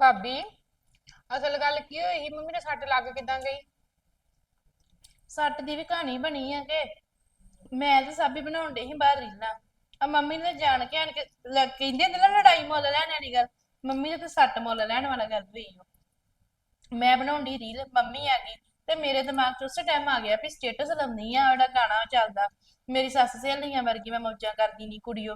ਭਾਬੀ, ਅਸਲ ਗੱਲ ਕੀ ਹੋਈ ਸੀ? ਮੰਮੀ ਦੇ ਸੱਟ ਲੱਗ ਕਿਦਾਂ ਗਈ? ਸੱਟ ਦੀ ਵੀ ਕਹਾਣੀ ਬਣੀ ਆ ਕਿ ਮੈਂ ਤੇ ਸਾਬੀ ਬਣਾਉਣ ਡਈ ਸੀ ਬਾਹਰ ਰੀਲਾਂ ਆ ਮੰਮੀ ਨੇ ਜਾਣ ਕੇ ਆਣ ਕੇ ਲ- ਕਹਿੰਦੇ ਹੁੰਦੇ ਨਾ ਲੜਾਈ ਮੁੱਲ ਲੈਣ ਵਾਲੀ ਗੱਲ। ਮੰਮੀ ਨੇ ਤੇ ਸੱਟ ਮੁੱਲ ਲੈਣ ਵਾਲਾ ਗੱਲ ਹੋਈ ਓ। ਮੈਂ ਬਣਾਉਣ ਦੀ ਰੀਲ, ਮੰਮੀ ਆ ਗਈ ਤੇ ਮੇਰੇ ਦਿਮਾਗ 'ਚ ਉਸੇ ਟਾਈਮ ਆ ਗਿਆ ਵੀ ਸਟੇਟਸ ਲਾਉਂਦੀ ਆ ਉਹਦਾ ਗਾਣਾ ਚੱਲਦਾ। ਮੇਰੀ ਸੱਸ ਸਹੇਲੀਆਂ ਵਰਗੀ ਮੈਂ ਮੌਜਾਂ ਕਰਦੀ ਨਹੀਂ ਕੁੜੀਓ।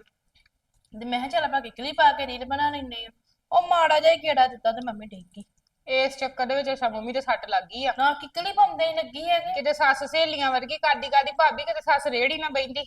ਤੇ ਮੈਂ ਕਿਹਾ ਚੱਲ ਆਪਾਂ ਕਿਕਲੀ ਪਾ ਕੇ ਰੀਲ ਬਣਾ ਲੈਂਦੇ ਆ। ਉਹ ਮਾੜਾ ਜਿਹਾ ਹੀ ਕਿਹੜਾ ਦਿੱਤਾ ਤੇ ਮੰਮੀ ਡਿੱਗ ਗਈ। ਇਸ ਚੱਕਰ ਦੇ ਵਿੱਚ ਅੱਛਾ ਮੰਮੀ ਦੇ ਸੱਟ ਲੱਗ ਗਈ ਆ। ਨਾ ਕਿਕਲੀ ਪਾਉਂਦੇ ਹੀ ਲੱਗੀ ਹੈਗੀ। ਕਿਤੇ ਸੱਸ ਸਹੇਲੀਆਂ ਵਰਗੀ ਕਾਦੀ ਕਾਦੀ ਭਾਬੀ ਕਿਤੇ ਸੱਸ ਰੇੜੀ ਨਾ ਬੈਂਦੀ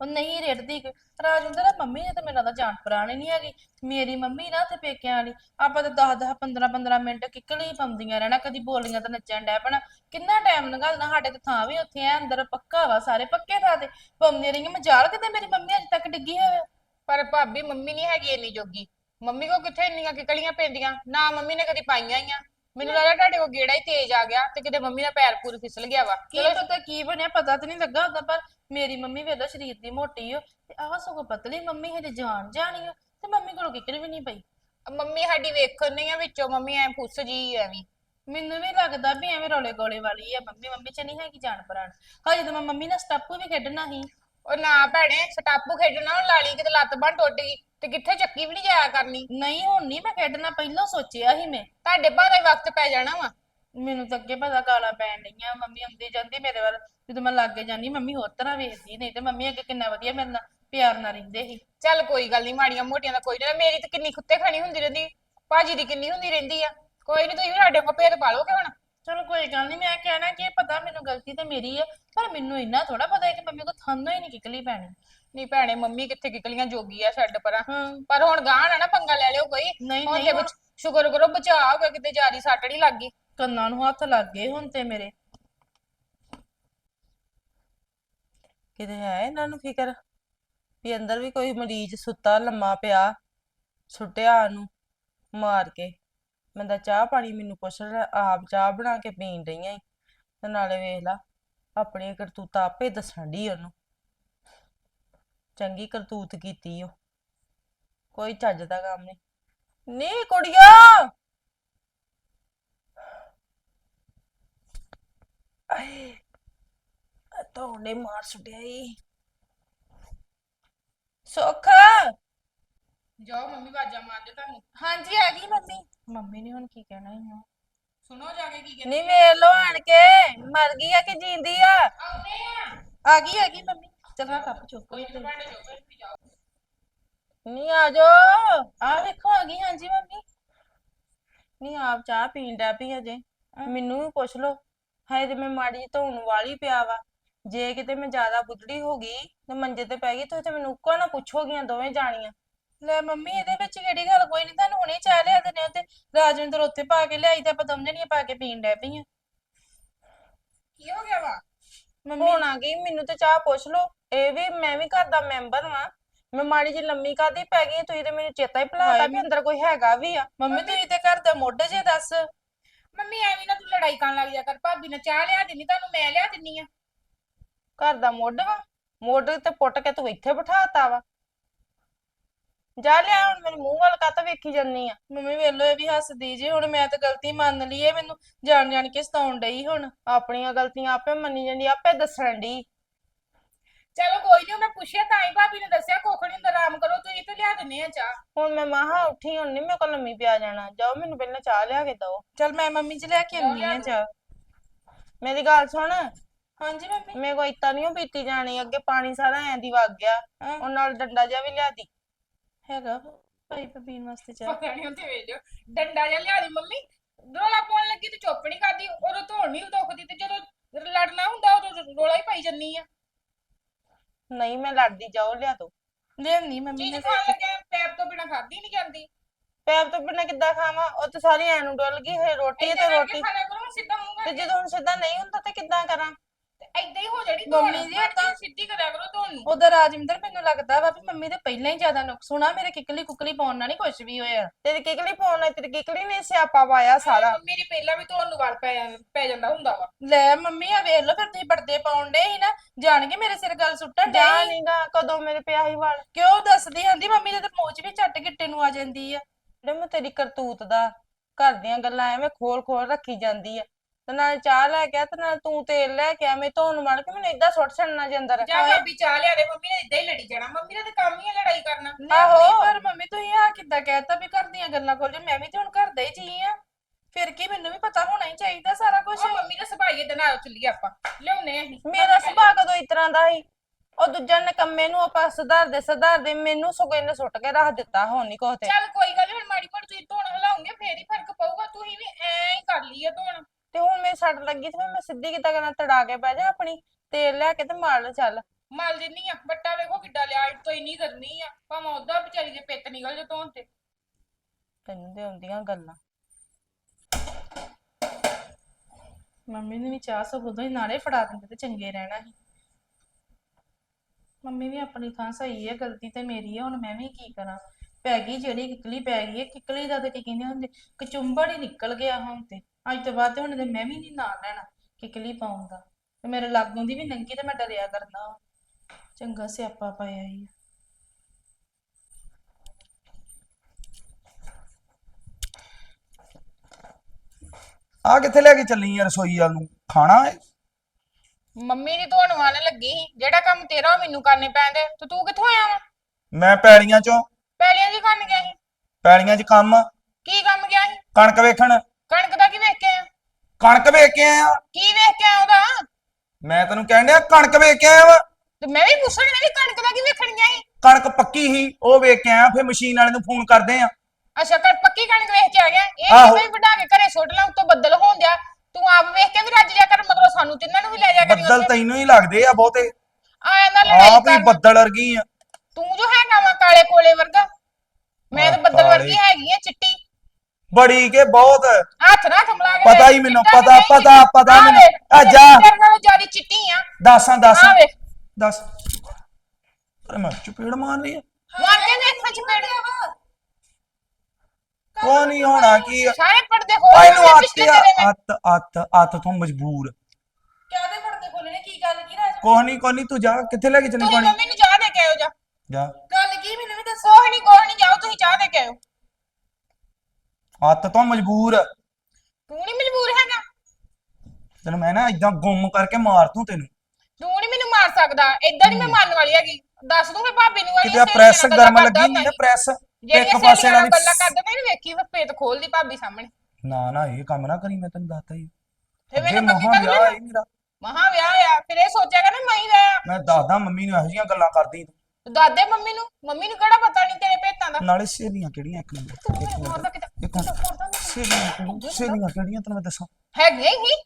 ਉਹ ਨਹੀਂ ਰੇੜਦੀ ਰਾਜਿੰਦਰ ਦਾ ਮੰਮੀ ਨੇ ਤਾਂ ਮੈਨੂੰ ਲੱਗਦਾ ਜਾਣ ਪਰਾਣੀ ਨਹੀਂ ਹੈਗੀ। ਮੇਰੀ ਮੰਮੀ ਨਾ ਤੇ ਪੇਕਿਆਂ ਵਾਲੀ। ਆਪਾਂ ਤਾਂ 10 10 15 15 ਮਿੰਟ ਕਿੱਕਲੀ ਪਾਉਂਦੀਆਂ ਰਹਿਣਾ ਕਦੀ ਬੋਲੀਆਂ ਤਾਂ ਨੱਚਣ ਡੈ ਪੈਣਾ। ਕਿੰਨਾ ਟਾਈਮ ਲੰਘਾਲਣਾ ਸਾਡੇ ਤੇ ਥਾਂ ਵੀ ਉੱਥੇ ਆ ਅੰਦਰ ਪੱਕਾ ਵਾ ਸਾਰੇ ਪੱਕੇ ਥਾਂ ਤੇ। ਪਾਉਂਦੀਆਂ ਰਹੀਆਂ ਮਜਾਲ ਕਿਤੇ ਮੇਰੀ ਮੰਮੀ ਅਜੇ ਤੱਕ ਡਿੱਗੀ ਹੋਵੇ। ਪਰ ਭਾਬੀ ਮੰਮੀ ਨਹੀਂ ਹੈਗੀ ਇੰਨੀ ਜੋਗੀ। ਮੰਮੀ ਕੋ ਕਿੱਥੇ ਇੰਨੀਆਂ ਕਿਕਲੀਆਂ ਪੈਂਦੀਆਂ? ਨਾ ਮੰਮੀ ਨੇ ਕਦੀ ਪਾਈਆਂ ਹੀ ਆ। ਮੈਨੂੰ ਲੱਗਦਾ ਤੁਹਾਡੇ ਕੋ ਗੇੜਾ ਹੀ ਤੇਜ਼ ਆ ਗਿਆ ਤੇ ਕਿਤੇ ਮੰਮੀ ਦਾ ਪੈਰ ਪੂਰ ਫਿਸਲ ਗਿਆ ਵਾ। ਕੀ ਪਤਾ ਕੀ ਬਣਿਆ ਪਤਾ ਤਾਂ ਨਹੀਂ ਲੱਗਾ ਉਦੋਂ ਪਰ ਮੇਰੀ ਮੰਮੀ ਵੇਦਾ ਸਰੀਰ ਦੀ ਮੋਟੀ ਓ ਤੇ ਆਹ ਸਗੋਂ ਪਤਲੀ ਮੰਮੀ ਹਜੇ ਜਾਣ ਜਾਣੀ ਓ ਤੇ ਮੰਮੀ ਕੋਲੋਂ ਕਿਕਲੀ ਵੀ ਨਹੀਂ ਪਈ। ਮੰਮੀ ਸਾਡੀ ਵੇਖਣ ਨਹੀਂ ਆ ਵਿੱਚੋਂ ਮੰਮੀ ਐ ਫੁੱਸ ਜੀ ਐਵੇਂ। ਮੈਨੂੰ ਵੀ ਲੱਗਦਾ ਵੀ ਐਵੇਂ ਰੋਲੇ ਗੋਲੇ ਵਾਲੀ ਆ ਮੰਮੀ ਮੰਮੀ ਚ ਨਹੀਂ ਹੈਗੀ ਜਾਣ ਪਰਾਣ। ਹਜੇ ਤਾਂ ਮੈਂ ਮੰਮੀ ਨਾਲ ਸਟੱਪੂ ਵੀ ਖੇਡਣਾ ਸੀ। ਉਹ ਨਾ ਭੈਣੇ ਸਟਾਪੂ ਖੇਡਣਾ ਉਹ ਲਾਲੀ ਕਿਤੇ ਲੱਤ ਬੰਨ ਟੁੱਟ ਗਈ। ਤੇ ਕਿੱਥੇ ਚੱਕੀ ਵੀ ਨਹੀਂ ਜਾਇਆ ਕਰਨੀ? ਨਹੀਂ ਹੁਣ ਨਹੀਂ ਮੈਂ ਖੇਡਣਾ ਪਹਿਲਾਂ ਸੋਚਿਆ ਸੀ ਮੈਂ। ਤੁਹਾਡੇ ਭਾਵੇਂ ਵਕਤ ਪੈ ਜਾਣਾ ਵਾ। ਮੈਨੂੰ ਤਾਂ ਅੱਗੇ ਪਤਾ ਗਾਲਾਂ ਪੈਣ ਡਈਆਂ ਮੰਮੀ ਆਉਂਦੀ ਜਾਂਦੀ ਮੇਰੇ ਵੱਲ। ਜਦੋਂ ਮੈਂ ਲਾਗੇ ਜਾਂਦੀ ਮੰਮੀ ਹੋਰ ਤਰ੍ਹਾਂ ਵੇਖਦੀ ਨਹੀਂ ਤੇ ਮੰਮੀ ਅੱਗੇ ਕਿੰਨਾ ਵਧੀਆ ਮੇਰੇ ਨਾਲ ਪਿਆਰ ਨਾਲ ਰਹਿੰਦੇ ਸੀ। ਚੱਲ ਕੋਈ ਗੱਲ ਨਹੀਂ ਮਾੜੀਆਂ ਮੋਟੀਆਂ ਦਾ ਕੋਈ ਨਹੀਂ ਮੇਰੀ ਤਾਂ ਕਿੰਨੀ ਕੁੱਤੇ ਖਾਣੀ ਹੁੰਦੀ ਰਹਿੰਦੀ ਭਾਜੀ ਦੀ ਕਿੰਨੀ ਹੁੰਦੀ ਰਹਿੰਦੀ ਆ। ਕੋਈ ਨਹੀਂ ਤੁਸੀਂ ਵੀ ਸਾਡੇ ਕੋਲ ਭੇਦ ਪਾ ਲੋਗੇ ਹੁਣ। ਚਲੋ ਕੋਈ ਗੱਲ ਨਹੀਂ ਮੈਂ ਕਹਿਣਾ ਕਿ ਇਹ ਪਤਾ ਮੈਨੂੰ ਗਲਤੀ ਤੇ ਮੇਰੀ ਹੈ ਪਰ ਮੈਨੂੰ ਇੰਨਾ ਥੋੜਾ ਪਤਾ ਹੈ ਕਿ ਮੰਮੀ ਕੋ ਥਾਨੋਂ ਹੀ ਨਹੀਂ ਕਿਕਲੀ ਪੈਣੀ। ਨਹੀਂ ਭੈਣੇ ਮੰਮੀ ਕਿੱਥੇ ਕਿਕਲੀਆਂ ਜੋਗੀ ਆ ਛੱਡ ਪਰਾਂ। ਪਰ ਹੁਣ ਗਾਂ ਨਾ ਨਾ ਪੰਗਾ ਲੈ ਲਿਓ ਕੋਈ। ਨਹੀਂ ਹੁਣ ਨਹੀਂ ਤੇ ਬਚ- ਸ਼ੁਕਰ ਕਰੋ ਬਚਾ ਹੋ ਗਿਆ ਕਿਤੇ ਜਾਰੀ ਸੱਟ ਨਹੀਂ ਲੱਗ ਗਈ। ਕੰਨਾਂ ਨੂੰ ਹੱਥ ਲੱਗ ਗਏ ਹੁਣ ਤੇ ਮੇਰੇ। ਕਿਤੇ ਹੈ ਇਹਨਾਂ ਨੂੰ ਫਿਕਰ? ਵੀ ਅੰਦਰ ਵੀ ਕੋਈ ਮਰੀਜ਼ ਸੁੱਤਾ ਲੰਮਾ ਪਿਆ ਸੁੱਟਿਆ ਨੂੰ ਮਾਰ ਕੇ। ਬੰਦਾ ਚਾਹ ਪਾਣੀ ਮੈਨੂੰ ਪੁੱਛ ਰਿਹਾ ਆਪ ਚਾਹ ਬਣਾ ਕੇ ਪੀਣ ਰਹੀਆਂ ਈ। ਤੇ ਨਾਲੇ ਵੇਖ ਲਾ ਆਪਣੀ ਕਰਤੂਤਾਂ ਆਪੇ ਦੱਸਣ ਡਈ ਉਹਨੂੰ। ਚੰਗੀ ਕਰਤੂਤ ਕੀਤੀ ਉਹ ਕੋਈ ਚੱਜ ਦਾ ਕੰਮ ਨਹੀਂ ਨੀ ਕੁੜੀਆ ਆਏ ਤੋੜੇ ਮਾਰ ਸੁੱਟਿਆ ਈ। ਸੁੱਖ! ਜਾਓ ਮੰਮੀ ਬਾਜਾ ਮਾਰਦੇ ਤੁਹਾਨੂੰ। ਹਾਂਜੀ ਆ ਗਈ ਮੰਮੀ। ਮੰਮੀ ਨੇ ਹੁਣ ਕੀ ਕਹਿਣਾ ਹੈ ਸੁਣੋ ਜਾ ਕੇ ਕੀ ਕਹਿੰਦੇ ਨੀ ਵੇਖ ਲੋ ਆਣ ਕੇ। ਮਰ ਗਈ ਆ ਕਿ ਜਿੰਦੀ ਆ? ਆਉਂਦੇ ਆ। ਆ ਗਈ ਆ ਗਈ ਮੰਮੀ। ਚਲ ਹਾਂ ਕੱਪ ਚੁੱਕ ਕੋਈ ਨੀ, ਭਾਂਡੇ ਚੁੱਕੋ ਇੱਥੇ ਜਾਓ। ਨੀ ਆ ਜਾਓ ਆ ਵੇਖੋ ਆ ਗਈ ਹਾਂਜੀ ਮੰਮੀ। ਨੀ ਆਪ ਚਾਹ ਪੀਣ ਪਈ ਅਜੇ ਮੈਨੂੰ ਵੀ ਪੁੱਛ ਲੋ ਹਾਏ ਤੇ ਮੈਂ ਮਾੜੀ ਜਿਹੀ ਧੋਣ ਵਾਲੀ ਪਿਆ ਵਾ। ਜੇ ਕਿਤੇ ਮੈਂ ਜ਼ਿਆਦਾ ਬੁੱਧੜੀ ਹੋ ਗਈ ਤੇ ਮੰਜੇ ਤੇ ਪੈ ਗਈ ਤੁਸੀਂ ਤੇ ਮੈਨੂੰ ਉੱਕਾ ਨਾ ਪੁੱਛੋਗੀਆਂ ਦੋਵੇਂ ਜਾਣੀਆਂ। ਲੈ ਮੰਮੀ ਇਹਦੇ ਵਿੱਚ ਕਿਹੜੀ ਗੱਲ? ਕੋਈ ਨਹੀਂ ਤੁਹਾਨੂੰ ਹੁਣੇ ਚਾਹ ਲਿਆ ਦਿੰਦੇ ਤੇ ਰਾਜਿੰਦਰ ਉੱਥੇ ਪਾ ਕੇ ਲਿਆਈ ਤੇ ਆਪਾਂ ਦੋਵੇਂ ਜਣੀਆਂ ਪਾ ਕੇ ਪੀਣ ਡੈ ਪਈਆਂ। ਕੀ ਹੋ ਗਿਆ ਵਾ? ਮੰਮੀ ਹੋਣਾ ਕੀ ਮੈਨੂੰ ਤੇ ਚਾਹ ਪੁੱਛ ਲੋ ਇਹ ਵੀ ਮੈਂ ਵੀ ਘਰ ਦਾ ਮੈਂਬਰ ਵਾਂ। ਮੈਂ ਮਾੜੀ ਜਿਹੀ ਲੰਮੀ ਕਾਦੀ ਪੈ ਗਈ ਤੁਸੀਂ ਤੇ ਮੈਨੂੰ ਚੇਤਾ ਹੀ ਭੁਲਾਤਾ ਵੀ ਅੰਦਰ ਕੋਈ ਹੈਗਾ ਵੀ ਆ। ਮੰਮੀ ਤੁਸੀਂ ਤੇ ਘਰ ਦਾ ਮੋਢੇ ਜੇ ਦੱਸ। ਮੰਮੀ ਐਵੇਂ ਨਾ ਤੂੰ ਲੜਾਈ ਕਰਨ ਲੱਗ ਜਾ ਕਰ। ਭਾਬੀ ਨੇ ਚਾਹ ਲਿਆ ਦਿੰਨੀ ਤੁਹਾਨੂੰ ਮੈਂ ਲਿਆ ਦਿੰਨੀ ਆ। ਘਰ ਦਾ ਮੁੱਢ ਵਾ। ਮੁੱਢ ਤੇ ਪੁੱਟ ਕੇ ਤੂੰ ਇੱਥੇ ਬਿਠਾਤਾ ਵਾ। ਜਾ ਲਿਆ ਹੁਣ ਮੇਰੇ ਮੂੰਹ ਵੱਲ ਕੱਤ ਵੇਖੀ ਜੰਨੀ ਆ? ਮੰਮੀ ਵੇਲੋ ਇਹ ਵੀ ਹੱਸਦੀ ਜੇ ਹੁਣ ਮੈਂ ਤਾਂ ਗਲਤੀ ਮੰਨ ਲਈ ਏ ਮੈਨੂੰ ਜਾਣ ਜਾਣ ਕੇ ਸਤਾਉਣ ਡਈ ਹੁਣ। ਆਪਣੀਆਂ ਗਲਤੀਆਂ ਆਪੇ ਮੰਨੀ ਜਾਂਦੀ ਆਪੇ ਦੱਸਣ ਦੀ ਚਲੋ ਕੋਈ ਨਹੀਂ ਮੈਂ ਪੁੱਛਿਆ ਤਾਂ ਹੀ ਭਾਬੀ ਨੇ ਦੱਸਿਆ ਕੁੱਖ ਨਹੀਂ ਹੁੰਦਾ ਆਰਾਮ ਕਰੋ ਤੁਸੀਂ ਤੇ ਲਿਆ ਦਿੰਨੇ ਆ ਚਾਹ। ਹੁਣ ਮੈਂ ਮਾਹਾ ਉੱਠੀ ਹੁਣ ਨਹੀਂ ਮੇਰੇ ਕੋਲ ਲੰਮੀ ਪਿਆ ਜਾਣਾ। ਜਾਓ ਮੈਨੂੰ ਪਹਿਲਾਂ ਚਾਹ ਲਿਆ ਕੇ ਦਿਓ। ਚਲ ਮੈਂ ਮੰਮੀ ਚ ਲੈ ਕੇ ਆਉਂਦੀ ਆ ਚਾਹ। ਮੇਰੀ ਗੱਲ ਸੁਣ। ਹਾਂਜੀ ਮੰਮੀ। ਮੇਰੇ ਕੋਲ ਇਤਾਂ ਨਹੀਂ ਪੀਤੀ ਜਾਣੀ ਅੱਗੇ ਪਾਣੀ ਸਾਰਾ ਐਂ ਦੀ ਵਗ ਗਿਆ। ਹਾਂ। ਉਹ ਨਾਲ ਡੰਡਾ ਜਿਹਾ ਵੀ ਲਿਆ ਦੀ। ਹੈਗਾ ਪਾਈਪ ਪੀਣ ਵਾਸਤੇ ਚਾਹ ਪਤਾ ਨਹੀਂ ਉੱਥੇ ਵੇਖ ਲਿਓ। ਡੰਡਾ ਜਿਹਾ ਲਿਆ ਦੀ ਮੰਮੀ। ਰੋਲਾ ਪਾਉਣ ਲੱਗੀ ਤੇ ਚੁੱਪ ਨਹੀਂ ਕਰਦੀ। ਉਦੋਂ ਧੋਣ ਨਹੀਂ ਦੁਖਦੀ ਤੇ ਜਦੋਂ ਲੜਨਾ ਹੁੰਦਾ ਉਦੋਂ ਰੋਲਾ ਹੀ ਪਾਈ ਜੰਨੀ ਆ। ਨਹੀਂ ਮੈਂ ਲੜਦੀ ਜਾਓ ਲਿਆ ਦੋ। ਲਿਆਉਣੀ ਮੰਮੀ ਚੀਜ਼ ਨੇ ਖਾਣ ਲੱਗਿਆ ਪੈਪ ਤੋਂ ਬਿਨਾ ਖਾਦੀ ਨਹੀਂ ਜਾਂਦੀ। ਪੈਪ ਤੋਂ ਬਿਨਾਂ ਕਿੱਦਾਂ ਖਾਵਾਂ? ਉਹ ਤੇ ਸਾਰੀ ਐਂ ਨੂੰ ਡੁੱਲ ਗਈ ਹੈ ਰੋਟੀ ਤੇ ਰੋਟੀ। ਖਾਣਾ ਕਰੋ ਸਿੱਧਾ ਮੂੰਹ ਤੇ ਕਰਕੇ। ਜਦੋਂ ਹੁਣ ਸਿੱਧਾ ਨਹੀਂ ਹੁੰਦਾ ਤੇ ਕਿੱਦਾਂ ਕਰਾਂ? ਤੇ ਏਦਾਂ ਹੀ ਹੋ ਜਾਣੀ ਮੰਮੀ ਜੀ, ਏਦਾਂ- ਸਿੱਧੀ ਕਰਿਆ ਕਰੋ ਧੋਣ ਨੂੰ ਉਹਦਾ ਰਾਜਿੰਦਰ ਮੈਨੂੰ ਲੱਗਦਾ ਵਾ ਵੀ ਮੰਮੀ ਦੇ ਪਹਿਲਾਂ ਹੀ ਜ਼ਿਆਦਾ ਨੁਕਸ ਹੋਣਾ ਮੇਰੇ ਕਿਕਲੀ ਕੁਕਲੀ ਪਾਉਣ ਨਾਲ ਨਹੀਂ ਕੁਝ ਵੀ ਹੋਇਆ। ਤੇਰੀ ਕਿਕਲੀ ਪਾਉਣਾ ਤੇਰੀ ਕਿਕਲੀ ਨੇ ਸਿਆਪਾ ਪਾਇਆ ਸਾਰਾ। ਮੰਮੀ ਦੀ ਪਹਿਲਾਂ ਵੀ ਧੋਣ ਨੂੰ ਵੜ ਪੈ ਜਾਂ- ਪੈ ਜਾਂਦਾ ਹੁੰਦਾ ਵਾ। ਲੈ ਮੰਮੀ ਆ ਵੇਖ ਲਓ ਫਿਰ ਤੁਸੀਂ ਪਰਦੇ ਪਾਉਣ ਡੇ ਸੀ ਨਾ ਜਾਣ ਕੇ ਮੇਰੇ ਸਿਰ ਗੱਲ ਸੁੱਟਣ ਡੇ ਜਾ ਨੀਗਾ ਕਦੋਂ ਮੇਰੇ ਪਿਆ ਸੀ ਵਾਲ। ਕਿਉਂ ਦੱਸਦੀ ਆਂਦੀ ਮੰਮੀ ਦੇ ਤੇ ਮੂੰਹ 'ਚ ਵੀ ਝੱਟ ਗਿੱਟੇ ਨੂੰ ਆ ਜਾਂਦੀ ਆ। ਜਿਹੜੇ ਮੈਂ ਤੇਰੀ ਕਰਤੂਤ ਦਾ ਘਰ ਦੀਆਂ ਗੱਲਾਂ ਐਵੇਂ ਖੋਲ ਖੋਲ ਰੱਖੀ ਜਾਂਦੀ ਆ। ਤੇ ਨਾਲ ਚਾਹ ਲੈ ਕੇ ਆ ਤੇ ਨਾਲ ਤੂੰ ਤੇਲ ਲੈ ਕੇ ਆ ਮੈਂ ਧੋਣ ਮੜ ਕੇ ਮੈਨੂੰ ਏਦਾਂ ਸੁੱਟ ਛੱਡਣਾ ਜੇ ਅੰਦਰ। ਜਾ ਭਾਬੀ ਚਾਹ ਲਿਆ ਦੇ ਮੰਮੀ ਨੇ ਇਦਾਂ ਹੀ ਲੜੀ ਜਾਣਾ ਮੰਮੀ ਦਾ ਤਾਂ ਕੰਮ ਹੀ ਹੈ ਲੜਾਈ ਕਰਨਾ। ਆਹੋ। ਨਹੀਂ ਪਰ ਮੰਮੀ ਤੁਸੀਂ ਆ ਕਿੱਦਾਂ ਕਹਿਤਾ ਵੀ ਘਰ ਦੀਆਂ ਗੱਲਾਂ ਖੋਲ ਜੇ ਮੈਂ ਵੀ ਤੇ ਹੁਣ ਘਰ ਦਾ ਹੀ ਜੀ ਆ। ਫਿਰ ਕੀ ਮੈਨੂੰ ਵੀ ਪਤਾ ਹੋਣਾ ਹੀ ਚਾਹੀਦਾ ਸਾਰਾ ਕੁਝ ਉਹ ਮੰਮੀ ਦਾ ਸੁਭਾਅ ਹੀ ਏਦਾਂ ਨਾਲ ਚੱਲੀਏ ਆਪਾਂ ਲਿਆਉਨੇ ਅਸੀਂ। ਮੇਰਾ ਸੁਭਾਅ ਕਦੋਂ ਇਸ ਤਰ੍ਹਾਂ ਦਾ ਸੀ? ਉਹ ਦੂਜਾ ਨਕੰਮੇ ਨੂੰ ਆਪਾਂ ਸੁਧਾਰਦੇ ਸੁਧਾਰਦੇ ਮੈਨੂੰ ਸਗੋਂ ਇਹਨੇ ਸੁੱਟ ਕੇ ਰੱਖ ਦਿੱਤਾ ਹੁਣ ਨਹੀਂ ਕੁਛ ਤੇ। ਚੱਲ ਕੋਈ ਗੱਲ ਨੀ ਹੁਣ ਮਾੜੀ ਮੋਟੀ ਤੁਸੀਂ ਧੋਣ ਹਲਾਉਂਗੇ ਫੇਰ ਹੀ ਫ਼ਰਕ ਪਊਗਾ ਤੁਸੀਂ ਵੀ ਐਂ ਹੀ ਕਰ ਲਈਏ ਧੋਣ। ਤੇ ਹੁਣ ਮੇਰੇ ਸੱਟ ਲੱਗੀ ਤੇ ਫਿਰ ਮੈਂ ਸਿੱਧੀ ਕਿੱਦਾਂ ਕਰਾਂ ਤੜਾ ਕੇ ਬਹਿ ਜਾ ਆਪਣੀ ਤੇਲ ਲੈ ਕੇ ਤੇ ਮਾਰ ਲੈ ਚੱਲ। ਮਲ ਦਿੰਨੀ ਆ ਬੱਟਾ ਵੇਖੋ ਕਿੱਡਾ ਲਿਆ ਇਹ ਤੋਂ ਇੰਨੀ ਗਰਮੀ ਆ ਭਾਵੇਂ ਉਹਦਾ ਵਿਚਾਰੀ ਦੇ ਪਿੱਤ ਨਿਕਲ ਜਾ ਧੋਣ ਤੇ। ਤੈਨੂੰ ਤੇ ਆਉਂਦੀਆਂ ਗੱਲਾਂ। ਮੰਮੀ ਨੇ ਵੀ ਚਾਹ ਸਭ ਉਦੋਂ ਹੀ ਨਾਲੇ ਫੜਾ ਦਿੰਦੇ ਤੇ ਚੰਗੇ ਰਹਿਣਾ ਸੀ ਮੰਮੀ ਵੀ ਆਪਣੀ ਥਾਂ ਸਹੀ ਹੈ ਗਲਤੀ ਤੇ ਮੇਰੀ ਹੈ ਹੁਣ ਮੈਂ ਵੀ ਕੀ ਕਰਾਂ? ਪੈ ਗਈ ਜਿਹੜੀ ਕਿੱਕਲੀ ਪੈ ਗਈ ਹੈ ਕਿੱਕਲੀ ਦਾ ਤੇ ਕੀ ਕਹਿੰਦੇ ਹੁੰਦੇ ਕਚੁੰਬੜ ਹੀ ਨਿਕਲ ਗਿਆ ਹੁਣ ਤੇ। ਅੱਜ ਤੋਂ ਬਾਅਦ ਤੇ ਹੁਣ ਤੇ ਮੈਂ ਵੀ ਨਹੀਂ ਨਾਂ ਲੈਣਾ ਕਿੱਕਲੀ ਪਾਉਣ ਦਾ। ਤੇ ਮੇਰੇ ਲਾਗੋਂ ਦੀ ਵੀ ਨੰਗੀ ਤੇ ਮੈਂ ਡਰਿਆ ਕਰਨਾ ਵਾ। ਚੰਗਾ ਸਿਆਪਾ ਪਾਇਆ ਹੀ ਆ। ਕਿੱਥੇ ਲੈ ਕੇ ਚੱਲੀ ਆ ਰਸੋਈ ਵੱਲ ਨੂੰ? ਖਾਣਾ ਹੈ ਮੰਮੀ ਦੀ ਧੋਣ ਵਾਣ ਲੱਗੀ। ਸੀ ਜਿਹੜਾ ਕੰਮ ਤੇਰਾ ਉਹ ਮੈਨੂੰ ਕਰਨੇ ਪੈਂਦੇ। ਤੇ ਤੂੰ ਕਿੱਥੋਂ ਆਇਆ ਵਾ? ਮੈਂ ਪੈਲੀਆਂ ਚੋਂ। ਪਹਿਲਿਆਂ ਜੀ ਕਰਨ ਗਿਆ ਸੀ। ਪੈਲੀਆਂ 'ਚ ਕੰਮ। ਕੀ ਕੰਮ ਗਿਆ ਸੀ? ਕਣਕ ਵੇਖਣ। ਕਣਕ ਦਾ ਕੀ ਵੇਖ ਕੇ ਆਇਆ? ਕਣਕ ਵੇਖ ਕੇ ਆਇਆ। ਕੀ ਵੇਖ ਕੇ ਆਇਆ ਉਹਦਾ? ਮੈਂ ਤੈਨੂੰ ਕਹਿਣ ਡਿਆ ਕਣਕ ਵੇਖ ਕੇ ਆਇਆ ਵਾ। ਤੇ ਮੈਂ ਵੀ ਪੁੱਛਣ ਡਈ ਵੀ ਕਣਕ ਦਾ ਕੀ ਵੇਖਣ ਗਿਆ ਸੀ ਕਣਕ ਪੱਕੀ ਸੀ ਉਹ ਵੇਖ ਕੇ ਆਇਆ ਫਿਰ ਮਸ਼ੀਨ ਵਾਲੇ ਨੂੰ ਫੋਨ ਕਰਦੇ ਆ। ਅੱਛਾ ਕਰ ਪੱਕੀ ਕਣਕ ਵੇਖ ਕੇ ਆ ਗਿਆ? ਇਹ। ਕਿਵੇਂ ਵਢਾ ਕੇ ਘਰੇ ਸੁੱਟ ਲਾ ਉੱਤੋਂ ਬੱਦਲ ਹੋਣ ਦਿਆ ਤੂੰ ਆਪ ਵੇਖ ਕੇ ਵੀ ਰੱਜ ਜਾ ਕਰ ਮਗਰੋਂ ਸਾਨੂੰ ਤਿੰਨਾਂ ਨੂੰ ਵੀ ਲੈ ਜਾ ਕਰੀ ਬੱਦਲ ਤੈਨੂੰ ਹੀ ਲੱਗਦੇ ਆ ਬਹੁਤੇ। ਆਇਆ ਨਾ ਲੜਾਈ ਆਪ ਹੀ ਬੱਦਲ ਵਰਗੀ ਆ। ਤੂੰ ਜੋ ਹੈਗਾ ਵਾ ਕਾਲੇ ਕੋਲੇ ਵਰਗਾ। ਮੈਂ ਤਾਂ ਬੱਦਲ ਵਰਗੀ। ਹੈਗੀ ਆ ਚਿੱਟੀ। ਬੜੀ ਕੇ ਬਹੁਤ। ਹੱਥ ਨਾ ਥਮਲਾ ਕੇ ਪਤਾ ਵੇਖ, ਹੀ ਮੈਨੂੰ, ਚਿੱਟਾ ਪਤਾ- ਨਹੀਂ ਪਤਾ- ਪਤਾ ਆਹ ਮੈਨੂੰ। ਵੇਖ, ਆ ਜਾ। ਤੇਰੇ ਨਾਲੋਂ ਜ਼ਿਆਦਾ ਚਿੱਟੀ ਆ। ਦੱਸਾਂ ਦੱਸ। ਆ ਵੇਖ ਦੱਸ। ਅਰੇ ਮੈਂ ਚਪੇੜ ਮਾਰਨੀ ਆ। ਮਾਰ ਕੇ ਵੇਖ ਖਚ ਪੇੜ ਕੋ ਨਹੀਂ ਹੋਣਾ ਕੀ ਆ। ਸਾਰੇ ਪਰਦੇ ਆ ਖੋਲ ਇਹਨੂੰ ਅੱਤ ਪਿਛਲੇ ਤੇਰੇ ਮੈਂ। ਅੱਤ ਅੱਤ ਅੱਤ ਤੋਂ ਮਜਬੂਰ। ਕਿਆਦੇ ਪੜਦੇ ਖੋਲਣੇ? ਕੀ ਗੱਲ ਕੀ ਰਾਜ? ਕੋਹ ਨਹੀਂ ਕੋਹ ਨਹੀਂ ਤੂੰ ਜਾ। ਕਿੱਥੇ ਲੈ ਕੇ ਚੱਲੀ ਤੁਸੀਂ ਪਾਣੀ? ਮੰਮੀ ਨੂੰ ਚਾਹ ਦੇ ਕੇ ਆਇਓ ਜਾ। ਜਾ। ਗੱਲ ਕੀ ਮੈਨੂੰ ਵੀ ਦੱਸੋ। ਕੋਹ ਨਹੀਂ ਕੋਹ ਨਹੀਂ ਜਾਓ ਤੁਸੀਂ ਚਾਹ ਦੇ ਕੇ ਆਇਓ। ਅੱਤ ਤੋਂ ਮਜਬੂਰ। ਤੂੰ ਨਹੀਂ ਮਜਬੂਰ ਹੈਗਾ? ਤੈਨੂੰ ਮੈਂ ਨਾ ਇਦਾਂ ਗੁੰਮ ਕਰਕੇ ਮਾਰ ਦੂੰ ਤੈਨੂੰ। ਤੂੰ ਨਹੀਂ ਮੈਨੂੰ ਮਾਰ ਸਕਦਾ। ਏਦਾਂ ਨਹੀਂ ਮੈਂ ਮੰਨਣ ਵਾਲੀ ਹੈਗੀ। ਦੱਸ ਦੂੰ ਫੇ ਭਾਬੀ ਨੂੰ ਕਿਤੇ ਪ੍ਰੈਸ ਗਰਮ ਲੱਗੀ ਨਹੀਂ। ਨਾ ਪ੍ਰੈਸ ਇੱਕ ਪਾਸੇ ਨਾਲ ਗੱਲਾਂ ਕਰਦੇ ਨੇ ਵੇਖੀ ਵੇ ਪੇਟ ਖੋਲਦੀ ਭਾਬੀ ਸਾਹਮਣੇ। ਨਾ ਨਾ ਇਹ ਕੰਮ ਨਾ ਕਰੀ ਮੈਂ ਤੈਨੂੰ ਦੱਸਤਾ ਹੀ। ਅੱਗੇ ਮੈਨੂੰ ਪੱਕੀ ਮਹਾ ਕਰ ਵਿਆਹ ਲੈ ਹੈ ਮੇਰਾ। ਮਹਾ ਵਿਆਹ ਆ ਫਿਰ ਇਹ ਸੋਚਿਆ ਕਰ ਮੈਂ ਹੀ ਵਿਆਹ। ਮੈਂ ਦੱਸਦਾ ਮੰਮੀ ਨੂੰ ਇਹੋ ਜਿਹੀਆਂ ਗੱਲਾਂ ਕਰਦੀ ਤੂੰ। ਦਾਦੇ ਮੰਮੀ ਨੂੰ? ਮੰਮੀ ਨੂੰ ਕਿਹੜਾ ਪਤਾ ਨਹੀਂ ਤੇਰੇ ਭੇਤਾਂ ਦਾ? ਨਾਲੇ ਸਹੇਲੀਆਂ ਕਿਹੜੀਆਂ ਇੱਕ ਨੰਬਰ ਤੂੰ? ਮੇਰੇ ਕਿਤੇ ਇੱਕ ਕਿਹੜੀਆਂ? ਤੈਨੂੰ ਮੈਂ ਦੱਸਾਂ? ਹੈਗੀਆਂ ਹੀ।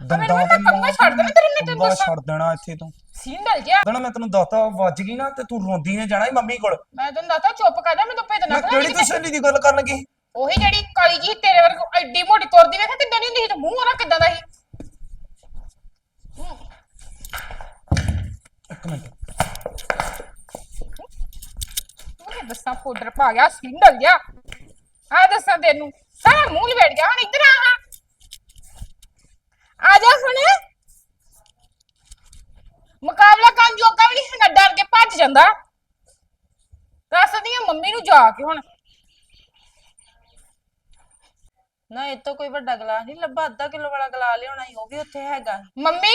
ਦੰਦਾਂ ਮੈਂ ਤੇ ਪੰਗਾ ਛੱਡ ਦੇਣਾ ਤੇਰੇ ਮੈਂ ਤੈਨੂੰ ਦੱਸਾਂ। ਛੱਡ ਦੇਣਾ ਇੱਥੇ ਤੋਂ। ਸਿੰਡਲ ਜਿਆ ਦਣਾ ਮੈਂ ਤੈਨੂੰ ਦੱਸਤਾ ਵੱਜ ਗਈ ਨਾ ਤੇ ਤੂੰ ਰੋਂਦੀ ਨੇ ਜਾਣਾ ਮੰਮੀ ਕੋਲ। ਮੈਂ ਤੈਨੂੰ ਦੱਸਦਾ ਚੁੱਪ ਕਰ ਜਾ ਮੈਂ ਤਾਂ ਭੇਤ ਨਾ ਮੈਂ ਕਿਹੜੀ ਤੂੰ ਸਹੇਲੀ ਦੀ ਗੱਲ ਕਰਨ ਲੱਗੀ ਉਹੀ ਜਿਹੜੀ ਕਾਲੀ ਜੀ ਤੇਰੇ ਵਰਗ ਐਡੀ ਮੋਟੀ ਤੁਰਦੀ ਵੇਖ ਕਿੱਦਾਂ ਨਹੀਂ ਹੁੰਦੀ ਸੀ ਤੇ? ਮੂੰਹ ਉਹਦਾ ਕਿੱਦਾਂ ਦਾ ਸੀ? ਇੱਕ ਮਿੰਟ। ਦੱਸਾਂ ਪਾਊਡਰ ਪਾ ਗਿਆ ਸਿੰਡਲ ਜਿਆ ਆ। ਦੱਸਾਂ ਤੈਨੂੰ ਸਾਰਾ ਮੂੰਹ ਲਵੇੜ ਗਿਆ ਹੁਣ ਇੱਧਰ ਆ ਹਾਂ ਆ ਜਾ ਹੁਣ। ਮੁਕਾਬਲਾ ਕਰਨ ਜੋਗਾ ਵੀ ਨਹੀਂ ਹੈਗਾ ਡਰ ਕੇ ਭੱਜ ਜਾਂਦਾ। ਦੱਸਦੀ ਆ ਮੰਮੀ ਨੂੰ ਜਾ ਕੇ ਹੁਣ। ਨਾ ਇਹ ਤੋਂ ਕੋਈ ਵੱਡਾ ਗਲਾਸ ਨਹੀਂ ਲੱਭਾ ਅੱਧਾ ਕਿਲੋ ਵਾਲਾ ਗਲਾਸ ਲਿਆਉਣਾ ਸੀ ਉਹ ਵੀ ਉੱਥੇ ਹੈਗਾ। ਮੰਮੀ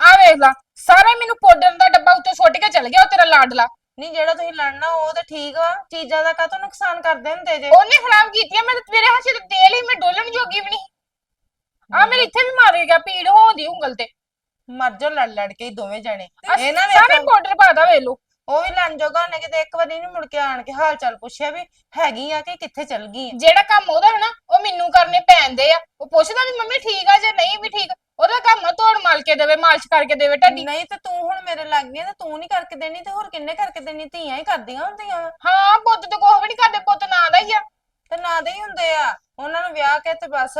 ਆ ਵੇਖ ਲਾ ਸਾਰਾ ਮੈਨੂੰ ਪਾਊਡਰ ਦਾ ਡੱਬਾ ਉੱਤੇ ਸੁੱਟ ਕੇ ਚਲ ਗਿਆ ਉਹ ਤੇਰਾ ਲਾਡਲਾ। ਨਹੀਂ ਜਿਹੜਾ ਤੁਸੀਂ ਲੜਨਾ ਉਹ ਤਾਂ ਠੀਕ ਆ ਚੀਜ਼ਾਂ ਦਾ ਕਾਹਤੋਂ ਨੁਕਸਾਨ ਕਰਦੇ ਹੁੰਦੇ ਜੇ? ਉਹਨੇ ਖਰਾਬ ਕੀਤੀ ਆ ਮੈਂ ਤਾਂ ਤੇਰੇ ਹੱਥ 'ਚ ਤੇਲ ਹੀ ਮੈਂ ਡੋਲਣ ਜੋਗੀ ਵੀ ਨਹੀਂ। ਆ ਮੇਰੇ ਇੱਥੇ ਵੀ ਮਾਰ ਗਿਆ ਪੀੜ ਹੋਉਂਦੀ ਉਂਗਲ ਤੇ। ਮਰ ਜਾ ਲੜ ਲੜ ਕੇ ਹੀ ਦੋਵੇਂ ਜਣੇ। ਆਹ ਇਹ ਨਾ ਸਾਰੇ ਪਾਊਡਰ ਪਾਦਾ ਵੇ ਲੋ ਉਹ ਵੀ ਲੰਨ ਜੋਗਾ ਉਹਨੇ ਕਿਤੇ ਇੱਕ ਵਾਰੀ ਨਹੀਂ ਮੁੜ ਕੇ ਆਣ ਕੇ ਹਾਲ ਚਾਲ ਪੁੱਛਿਆ ਵੀ ਹੈਗੀ ਆ ਕਿ ਕਿੱਥੇ ਚਲ ਗਈ ਆ। ਜਿਹੜਾ ਕੰਮ ਉਹਦਾ ਹੈ ਨਾ ਉਹ ਮੈਨੂੰ ਕਰਨੇ ਪੈਂਦੇ ਆ। ਉਹ ਪੁੱਛਦਾ ਵੀ ਮੰਮੀ ਠੀਕ ਆ ਜਾਂ ਨਹੀਂ ਵੀ ਠੀਕ। ਉਹਦਾ ਕੰਮ ਆ ਤੋੜ ਮਾਲ ਕੇ ਦੇਵੇ ਮਾਲਿਸ਼ ਕਰਕੇ ਦੇਵੇ ਢੱਡੀ। ਨਹੀਂ ਤੇ ਤੂੰ ਹੁਣ ਮੇਰੇ ਲੱਗ ਗਈ ਤੇ ਤੂੰ ਨਹੀਂ ਕਰਕੇ ਦੇਣੀ ਤੇ ਹੋਰ ਕਿੰਨੇ ਕਰਕੇ ਦੇਣੀ? ਧੀਆਂ ਹੀ ਕਰਦੀਆਂ ਹੁੰਦੀਆਂ ਵਾ। ਹਾਂ ਪੁੱਤ ਤੇ ਕੋਹ ਵੀ ਨਹੀਂ ਕਰਦੇ ਪੁੱਤ ਨਾਂ ਦਾ ਹੀ ਆ। ਤੇ ਨਾ ਦੇ ਹੀ ਹੁੰਦੇ ਆ। ਉਹਨਾਂ ਨੂੰ ਵਿਆਹ ਕੇ ਤੇ ਬਸ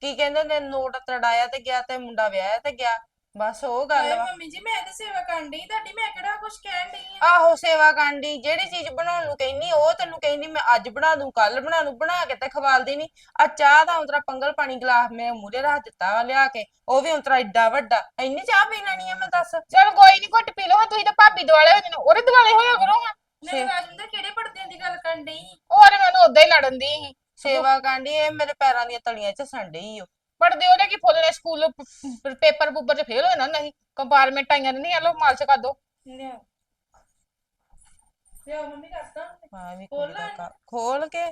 ਕੀ ਕਹਿੰਦੇ ਨੇ ਨੋਟ ਤੜਾਇਆ ਤੇ ਗਿਆ ਤੇ ਮੁੰਡਾ ਵਿਆਹਿਆ ਤੇ ਗਿਆ। ਬਸ ਉਹ ਗੱਲ ਹਾਏ ਵਾ। ਮੰਮੀ ਜੀ ਮੈਂ ਤਾਂ ਸੇਵਾ ਕਰਨ ਡਈ ਤੁਹਾਡੀ ਮੈਂ ਕਿਹੜਾ ਕੁਝ ਕਹਿਣ ਡਈ ਆ? ਆਹੋ ਸੇਵਾ ਕਾਂਡੀ ਜਿਹੜੀ ਚੀਜ਼ ਬਣਾਉਣ ਨੂੰ ਕਹਿੰਨੀ ਉਹ ਤੈਨੂੰ ਕਹਿੰਦੀ ਮੈਂ ਅੱਜ ਬਣਾ ਦੂੰ ਕੱਲ ਬਣਾ ਦੂੰ ਬਣਾ ਕੇ ਤੇ ਖਵਾਲਦੀ ਨਹੀਂ ਆ ਚਾਹ ਦਾ ਉਂਤਰਾ ਪੰਗਲ ਪਾਣੀ ਗਲਾਸ ਮੈਂ ਮੂਰੇ ਰੱਖ ਦਿੱਤਾ ਵਾ ਲਿਆ ਕੇ ਉਹ ਵੀ ਉਂਤਰਾ ਏਡਾ ਵੱਡਾ। ਇੰਨੀ ਚਾਹ ਪੀ ਲੈਣੀ ਆ ਮੈਂ ਦੱਸ। ਚਲ ਕੋਈ ਨਹੀਂ ਘੁੱਟ ਪੀ ਲਓ ਹਾਂ ਤੁਸੀਂ ਤਾਂ ਭਾਬੀ ਦੁਆਲੇ ਹੋ ਜਨ ਉਹਦੇ ਦੁਆਲੇ ਹੋਇਆ ਕਰੋ ਹਾਂ ਮੇਰੇ ਰਾਜਿੰਦਰ ਕਿਹੜੇ ਪਰਦਿਆਂ ਦੀ ਗੱਲ ਕਰਨ ਡਈ? ਉਹ ਤੇ ਮੈਨੂੰ ਉਦਾਂ ਹੀ ਲੜਨ ਦੀ ਸੀ। ਸੇਵਾ ਕਾਂਡੀ ਇਹ ਮੇਰੇ ਪੈਰਾਂ ਦੀਆਂ ਤਲੀਆਂ 'ਚ ਸੰਡਈ ਓ। ਪੜਦੇ ਉਹਦੇ ਕੀ ਫੁੱਲ ਨੇ? ਸਕੂਲ ਪੇਪਰ ਪੂਪਰ ਚ ਫੇਲ ਹੋਏ ਨਾ ਨਹੀਂ? ਕੰਪਾਰਟਮੈਂਟ ਆਈਆਂ ਨੇ ਨਹੀਂ ਆ ਲੋ ਮਾਲਸ਼ ਕਰ ਦੋ। ਲਿਆ ਲਿਆ ਮੰਮੀ ਕਰਦਾ ਹਾਂ ਵੀ ਖੋਲ ਕੁੜੀ ਦਾ ਲੈਣ। ਕੰਮ- ਖੋਲ ਕੇ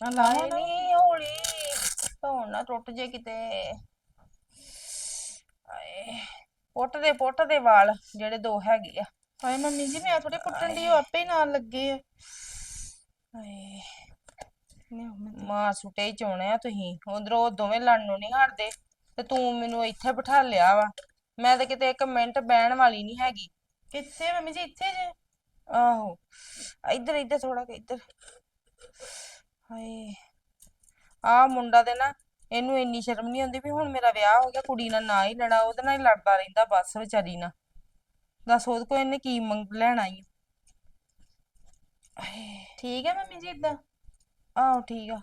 ਆ ਲਾ ਹਾਏ ਨਹੀਂ ਹੌਲੀ। ਧੌਣ ਨਾ ਟੁੱਟ ਜੇ ਕਿਤੇ। ਹਾਏ ਪੁੱਟ ਦੇ ਪੁੱਟ ਦੇ ਵਾਲ ਜਿਹੜੇ ਦੋ ਹੈਗੇ ਆ। ਹਾਏ ਮੰਮੀ ਜੀ ਮੈਂ ਥੋੜੇ ਪੁੱਟਣ ਦੀ ਉਹ ਆਪੇ ਨਾਲ ਲੱਗੇ ਆ। ਹਾਏ। ਲਿਆ ਮੈਂ ਮਾਂ ਸੁਟੇ ਹੀ ਚੋਣੇ ਆ ਤੁਸੀਂ। ਉਧਰੋਂ ਦੋਵੇਂ ਲੜਨ ਨੂੰ ਨਹੀਂ ਹਟਦੇ। ਤੇ ਤੂੰ ਮੈਨੂੰ ਇੱਥੇ ਬਿਠਾ ਲਿਆ ਵਾ। ਮੈਂ ਤਾਂ ਕਿਤੇ ਇੱਕ ਮਿੰਟ ਬਹਿਣ ਵਾਲੀ ਨਹੀਂ ਹੈਗੀ। ਕਿੱਥੇ ਮੰਮੀ ਜੀ? ਇੱਥੇ ਜੇ। ਆਹੋ। ਇੱਧਰ ਇੱਧਰ ਥੋੜਾ ਕਿ ਇੱਧਰ। ਹਾਏ। ਆ ਮੁੰਡਾ ਤੇ ਨਾ ਇਹਨੂੰ ਇੰਨੀ ਸ਼ਰਮ ਨਹੀਂ ਆਉਂਦੀ ਵੀ ਹੁਣ ਮੇਰਾ ਵਿਆਹ ਹੋ ਗਿਆ ਕੁੜੀ ਨਾਲ ਨਾ ਹੀ ਲੜਾ ਉਹਦੇ ਨਾਲ ਹੀ ਲੜਦਾ ਰਹਿੰਦਾ ਬਸ ਵਿਚਾਰੀ ਨਾਲ। ਦੱਸ ਉਹਦੇ ਕੋਲ ਇਹਨੇ ਕੀ ਮੰਗ ਲੈਣਾ ਈ ਠੀਕ ਹੈ ਮੰਮੀ ਜੀ ਇਦਾਂ ਆਹੋ ਠੀਕ ਆ।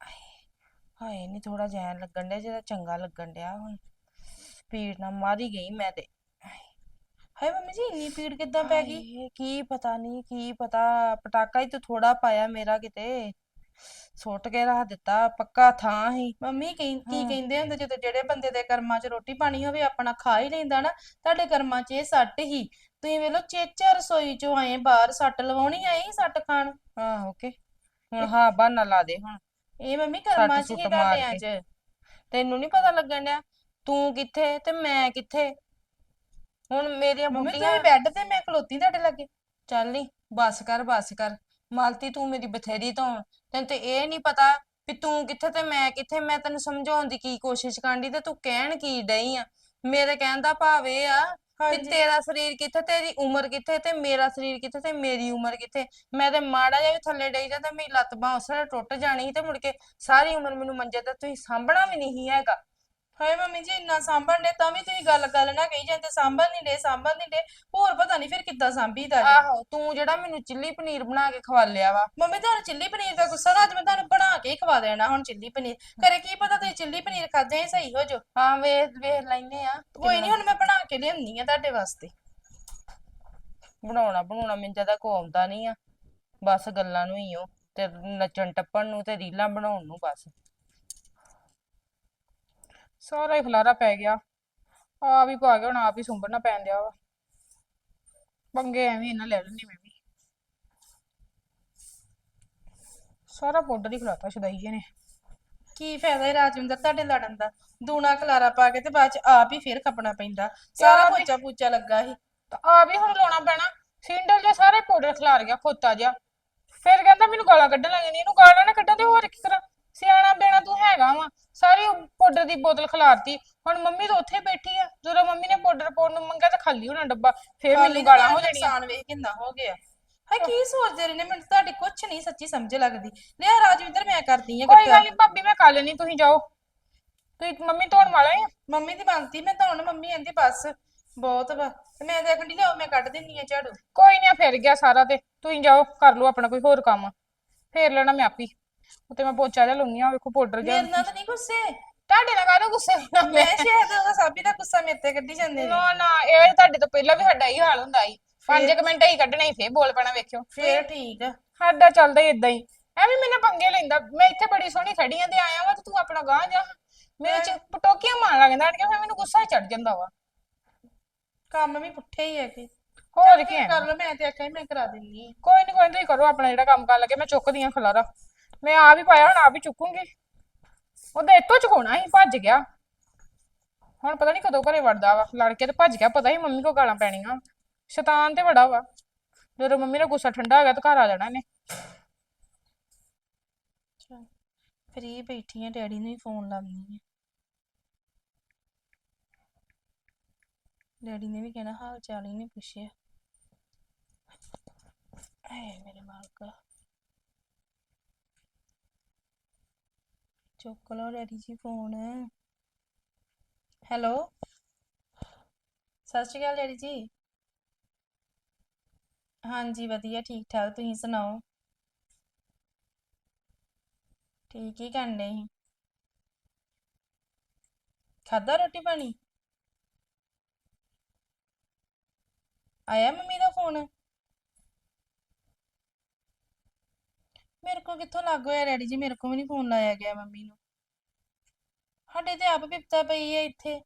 ਹਾਏ ਹਾਏ ਨਹੀਂ ਥੋੜਾ ਜੈਨ ਲੱਗਣ ਡਿਆ ਜਿਹਦਾ ਚੰਗਾ ਲੱਗਣ ਡਿਆ ਹੁਣ। ਪੀੜ ਨਾਲ ਮਾਰੀ ਗਈ ਮੈਂ ਤੇ। ਹਾਏ ਮੰਮੀ ਜੀ ਇੰਨੀ ਪੀੜ ਕਿੱਦਾਂ ਪੈ ਗਈ? ਹਾਏ, ਕੀ ਪਤਾ ਨਹੀਂ ਕੀ ਪਤਾ। ਪਟਾਕਾ ਹੀ ਤੇ ਥੋੜਾ ਪਾਇਆ ਮੇਰਾ ਕਿਤੇ। ਸੁੱਟ ਕੇ ਰੱਖ ਦਿੱਤਾ ਪੱਕਾ ਥਾਂ ਹੀ। ਮੰਮੀ ਕੀ ਕੀ ਕਹਿੰਦੇ ਹੁੰਦੇ ਜਦੋਂ ਜਿਹੜੇ ਬੰਦੇ ਦੇ ਕਰਮਾਂ 'ਚ ਰੋਟੀ ਪਾਣੀ ਹੋਵੇ ਆਪਣਾ ਖਾ ਹੀ ਲੈਂਦਾ ਨਾ ਤੁਹਾਡੇ ਕਰਮਾਂ 'ਚ ਇਹ ਸੱਟ ਹੀ। ਤੁਸੀਂ ਵੇਖ ਲਓ ਚੇਚਾ ਰਸੋਈ 'ਚੋਂ ਆਏ ਬਾਹਰ ਸੱਟ ਲਵਾਉਣੀ ਆਏ ਸੀ ਸੱਟ ਖਾਣ। ਆਹੋ ਓਕੇ ਹੁਣ ਹਾਂ ਬਹਾਨਾ ਲਾ ਦੇ ਹੁਣ। ਇਹ ਮੰਮੀ ਕਰਮਾਂ 'ਚ ਹੀ ਸੁੱਟ ਮਾਰ ਤੁਹਾਡਿਆਂ ਕੇ। 'ਚ ਤੈਨੂੰ ਨਹੀਂ ਪਤਾ ਲੱਗਣ ਡਿਆ? ਤੂੰ ਕਿੱਥੇ ਤੇ ਮੈਂ ਕਿੱਥੇ? ਹੁਣ ਮੇਰੀਆਂ ਮੰਮੀ ਬੁੱਢੀਆਂ ਤੁਸੀਂ ਬੈੱਡ ਤੇ ਮੈਂ ਖਲੋਤੀ ਤੁਹਾਡੇ ਲੱਗੇ। ਚੱਲ ਨੀ ਬਸ ਕਰ ਬਸ ਕਰ। ਮਾਲਤੀ ਤੂੰ ਮੇਰੀ ਬਥੇਰੀ ਤੋਂ ਤੈਨੂੰ ਤੇ ਇਹ ਨਹੀਂ ਪਤਾ ਵੀ ਤੂੰ ਕਿੱਥੇ ਤੇ ਮੈਂ ਕਿੱਥੇ। ਮੈਂ ਤੈਨੂੰ ਸਮਝਾਉਣ ਦੀ ਕੀ ਕੋਸ਼ਿਸ਼ ਕਰਦੀ ਤੇ ਤੂੰ ਕਹਿਣ ਕੀ ਡਈ ਆ? ਮੇਰੇ ਕਹਿਣ ਦਾ ਭਾਵ ਇਹ ਆ ਹਾਂਜੀ। ਤੇਰਾ ਸਰੀਰ ਕਿੱਥੇ ਤੇਰੀ ਉਮਰ ਕਿੱਥੇ ਤੇ ਮੇਰਾ ਸਰੀਰ ਕਿੱਥੇ ਤੇ ਮੇਰੀ ਉਮਰ ਕਿੱਥੇ ਮੈਂ ਤੇ ਮਾੜਾ ਜਿਹਾ ਵੀ ਥੱਲੇ ਡਈ ਜਾਂ ਤੇ ਮੇਰੀ ਲੱਤ ਬਾਂਹ ਉਸ ਵੇਲੇ ਟੁੱਟ ਜਾਣੀ ਸੀ ਤੇ ਮੁੜ ਕੇ ਸਾਰੀ ਉਮਰ ਮੈਨੂੰ ਮੰਜੇ ਤੇ ਤੁਸੀਂ ਸਾਂਭਣਾ ਵੀ ਨਹੀਂ ਹੈਗਾ ਹਾਏ ਮੰਮੀ ਜੀ ਇੰਨਾ ਸਾਂਭਣ ਦੇ ਤਾਂ ਵੀ ਤੁਸੀਂ ਗੱਲ ਗੱਲ ਨਾ ਕਹੀ ਜਾਂਦੇ ਸਾਂਭਣ ਨਹੀਂ ਦੇ ਸਾਂਭਣ ਨਹੀਂ ਦੇ ਹੋਰ ਪਤਾ ਨਹੀਂ ਫਿਰ ਕਿੱਦਾਂ ਸਾਂਭੀਦਾ ਜੀ। ਆਹੋ ਤੂੰ ਜਿਹੜਾ ਮੈਨੂੰ ਚਿੱਲੀ ਪਨੀਰ ਬਣਾ ਕੇ ਖਵਾਲਿਆ ਵਾ। ਮੰਮੀ ਤੁਹਾਨੂੰ ਚਿੱਲੀ ਪਨੀਰ ਦਾ ਗੁੱਸਾ ਨਾ ਅੱਜ ਮੈਂ ਤੁਹਾਨੂੰ ਬਣਾ ਕੇ ਹੀ ਖਵਾ ਦੇਣਾ ਹੁਣ ਚਿੱਲੀ ਪਨੀਰ। ਕਰੇ ਕੀ ਪਤਾ ਤੁਸੀਂ ਚਿੱਲੀ ਪਨੀਰ ਖਾਦੇ ਸਹੀ ਹੋ ਜੋ ਹਾਂ ਵੇਖ ਵੇਖ ਲੈਨੇ ਆ। ਕੋਈ ਨਹੀਂ ਹੁਣ ਮੈਂ ਬਣਾ ਕੇ ਲਿਆਉਂਦੀ ਆ ਤੁਹਾਡੇ ਵਾਸਤੇ। ਬਣਾਉਣਾ ਬਣਾਉਣਾ ਮੈਨੂੰ ਜ਼ਿਆਦਾ ਕੋ ਆਉਂਦਾ ਨਹੀਂ ਆ। ਬਸ ਗੱਲਾਂ ਨੂੰ ਹੀ ਉਹ ਤੇ ਨੱਚਣ ਟੱਪਣ ਨੂੰ ਤੇ ਰੀਲਾਂ ਬਣਾਉਣ ਨੂੰ ਬਸ। ਸਾਰਾ ਹੀ ਖਲਾਰਾ ਪੈ ਗਿਆ। ਆ ਵੀ ਪਾ ਗਿਆ ਹੁਣ ਆਪ ਹੀ ਸੁੰਬੜਨਾ ਪੈਣ ਦਿਆ ਵਾ। ਪੰਗੇ ਐਵੇਂ ਇਹਨਾਂ ਲੈ ਲੈਣੀ ਮੈਂ ਵੀ। ਸਾਰਾ ਪਾਊਡਰ ਹੀ ਖਲਾਤਾ ਸ਼ਦਾਈ ਜੀ ਨੇ। ਕੀ ਫਾਇਦਾ ਹੈ ਰਾਜਵਿੰਦਰ ਤੁਹਾਡੇ ਲੜਨ ਦਾ? ਦੂਣਾ ਖਲਾਰਾ ਪਾ ਕੇ ਤੇ ਬਾਅਦ ਚ ਆਪ ਹੀ ਫੇਰ ਖਪਣਾ ਪੈਂਦਾ। ਸਾਰਾ ਆਪ ਹੀ- ਪੋਚਾ ਪੂਚਾ ਲੱਗਾ ਸੀ। ਤਾਂ ਆ ਵੀ ਹੁਣ ਲਾਉਣਾ ਪੈਣਾ। ਸਿੰਡਲ ਜਿਹਾ ਸਾਰੇ ਪਾਊਡਰ ਖਿਲਾਰ ਗਿਆ ਖੋਤਾ ਜਿਹਾ। ਫਿਰ ਕਹਿੰਦਾ ਮੈਨੂੰ ਗਾਲਾਂ ਕੱਢਣ ਲੱਗ ਜਾਂਦੀ ਇਹਨੂੰ ਗਾਲਾਂ ਨਾ ਕੱਢਾਂ ਤੇ ਹੋਰ ਕੀ ਕਰਾਂ? ਸਿਆਣਾ ਬੇਣਾ ਤੂੰ ਹੈਗਾ ਵਾ। ਸਾਰੀ ਪਾਊਡਰ ਦੀ ਬੋਤਲ ਖਿਲਾਰਤੀ। ਹੁਣ ਮੰਮੀ ਤਾਂ ਉੱਥੇ ਬੈਠੀ ਆ। ਜਦੋਂ ਮੰਮੀ ਨੇ ਪਾਊਡਰ ਪਾਉਣ ਨੂੰ ਮੰਗਿਆ ਤਾਂ ਖਾਲੀ ਹੋਣਾ ਡੱਬਾ। ਫਿਰ ਮੈਨੂੰ ਗਾਲਾਂ ਹੋ ਜਾਣੀਆਂ। ਨੁਕਸਾਨ ਵੇਖ ਕਿੰਨਾ ਹੋ ਗਿਆ। ਹਾਏ ਕੀ ਸੋਚਦੇ ਰਹੇ ਨੇ? ਮੈਨੂੰ ਤੁਹਾਡੀ ਕੁਛ ਨਹੀਂ ਸੱਚੀ ਸਮਝ ਲੱਗਦੀ। ਲਿਆ ਰਾਜਵਿੰਦਰ ਮੈਂ ਕਰਦੀ ਆ ਕੋਈ ਗੱਲ ਨੀ ਭਾਬੀ ਮੈਂ ਕਰ ਲੈਣੀ ਤੁਸੀਂ ਜਾਓ। ਤੁਸੀਂ ਮੰਮੀ ਧੋਣ ਵਾਲੇ ਆ? ਮੰਮੀ ਦੀ ਮੰਨਤੀ ਮੈਂ ਤਾਂ ਹੁਣ ਮੰਮੀ ਕਹਿੰਦੀ ਬਸ। ਬਹੁਤ ਵਾ। ਤੇ ਮੈਂ ਦੇਖਣ ਦੀ ਲਿਆਓ ਮੈਂ ਕੱਢ ਦਿੰਨੀ ਆ ਝਾੜੂ। ਕੋਈ ਨਹੀਂ ਫਿਰ ਗਿਆ ਸਾਰਾ ਤੇ। ਤੁਸੀਂ ਜਾਓ ਕਰ ਲਓ ਆਪਣਾ ਕੋਈ ਹੋਰ ਕੰਮ। ਫੇਰ ਲੈਣਾ ਮੈਂ ਆਪੀ। ਉੱਤੇ ਮੈਂ ਪੋਚਾ ਜਿਹਾ ਲਾਉਣੀ ਆ ਵੇਖੋ ਪਾਊਡਰ ਜਿਹਾ ਮੇਰੇ ਨਾਲ ਤਾਂ ਨਹੀਂ ਗੁੱਸੇ? ਤੁਹਾਡੇ ਨਾਲ ਕਾਹਦਾ ਗੁੱਸੇ ਹੋਣਾ ਮੈਂ ਸ਼ਾਇਦ ਉਹਦਾ ਸਾਬੀ ਦਾ ਗੁੱਸਾ ਮੇਰੇ ਤੇ ਕੱਢੀ ਜਾਂਦੇ ਨੇ। ਨਾ ਨਾ ਇਹ ਤੁਹਾਡੇ ਤੋਂ ਪਹਿਲਾਂ ਵੀ ਸਾਡਾ ਹੀ ਹਾਲ ਹੁੰਦਾ ਸੀ। ਪੰਜ ਕੁ ਮਿੰਟ ਹੀ ਕੱਢਣਾ ਹੀ ਫੇਰ ਬੋਲ ਪੈਣਾ ਵੇਖਿਓ। ਫੇਰ ਠੀਕ ਆ। ਸਾਡਾ ਚੱਲਦਾ ਹੀ ਇਦਾਂ ਹੀ। ਐਵੇਂ ਮੈਨੂੰ ਪੰਗੇ ਲੈਂਦਾ। ਮੈਂ ਇੱਥੇ ਬੜੀ ਸੋਹਣੀ ਖੜੀ ਆਂ ਤੇ ਆਇਆ ਵਾ ਤੇ ਤੂੰ ਆਪਣਾ ਗਾਂ ਜਾ। ਮੇਰੇ ਚ ਪਟੋਕੀਆਂ ਮਾਰਨ ਲੱਗ ਜਾਂਦਾ ਕਿ ਫਿਰ ਮੈਨੂੰ ਗੁੱਸਾ ਚੜ ਜਾਂਦਾ ਵਾ। ਕੰਮ ਵੀ ਪੁੱਠੇ ਹੀ ਕਿ ਹੋਰ ਕੀ ਹੈ? ਕਰ ਲਓ ਮੈਂ ਤੇ ਆਖਿਆ ਸੀ ਮੈਂ ਕਰਾ ਦਿੰਨੀ ਆ। ਕੋਈ ਨਹੀਂ ਕੋਈ ਨੀ ਤੁਸੀਂ ਕਰੋ ਆਪਣਾ ਜਿਹੜਾ ਕੰਮ ਕਰ ਲੱਗੇ ਮੈਂ ਚੁੱਕਦੀ ਆਂ ਖਲਾਰਾ। ਮੈਂ ਆ ਵੀ ਪਾਇਆ, ਹੁਣ ਆ ਵੀ ਚੁੱਕੂੰਗੀ। ਉਹਦਾ ਇੱਥੋਂ ਚੁਕਾਉਣਾ ਸੀ, ਭੱਜ ਗਿਆ। ਹੁਣ ਪਤਾ ਨਹੀਂ ਕਦੋਂ ਘਰੇ ਵੜਦਾ ਵਾ ਲੜ ਕੇ ਤੇ ਭੱਜ ਗਿਆ, ਪਤਾ ਹੀ ਮੰਮੀ ਕੋ ਗਾਲਾਂ ਪੈਣੀਆਂ। ਸ਼ੈਤਾਨ ਤੇ ਬੜਾ ਵਾ। ਜਦੋਂ ਮੰਮੀ ਦਾ ਗੁੱਸਾ ਠੰਡਾ ਹੋ ਗਿਆ ਤਾਂ ਘਰ ਆ ਜਾਣਾ ਇਹਨੇ। ਫਰੀ ਬੈਠੀ ਆ, ਡੈਡੀ ਨੂੰ ਹੀ ਫੋਨ ਲਾਉਣੀ ਆ। ਡੈਡੀ ਨੇ ਵੀ ਕਹਿਣਾ, ਹਾਲ ਚਾਲ ਹੀ ਨਹੀਂ ਪੁੱਛਿਆ। ਐ ਮੇਰੇ ਮਾਲਕਾ। ਚੁੱਕ ਲਓ, ਡੈਡੀ ਜੀ ਫੋਨ। ਹੈਲੋ? ਸਤਿ ਸ਼੍ਰੀ ਅਕਾਲ ਡੈਡੀ ਜੀ। ਹਾਂਜੀ, ਵਧੀਆ ਠੀਕ ਠਾਕ ਤੁਸੀਂ ਸੁਣਾਓ? ਠੀਕ ਹੀ ਕਰਨੇ ਸੀ? ਖਾਧਾ ਰੋਟੀ ਪਾਣੀ? ਆਇਆ ਮੰਮੀ ਦਾ ਫੋਨ? ਮੇਰੇ ਕੋ ਕਿੱਥੋਂ ਲੱਗ ਹੋਇਆ ਡੈਡੀ ਜੀ? ਮੇਰੇ ਕੋ ਵੀ ਨਹੀਂ ਫੋਨ ਲਾਇਆ ਗਿਆ ਮੰਮੀ ਨੂੰ। ਸਾਡੇ ਤੇ ਆਪ ਬਿਪਤਾ ਪਈ ਹੈ ਇੱਥੇ।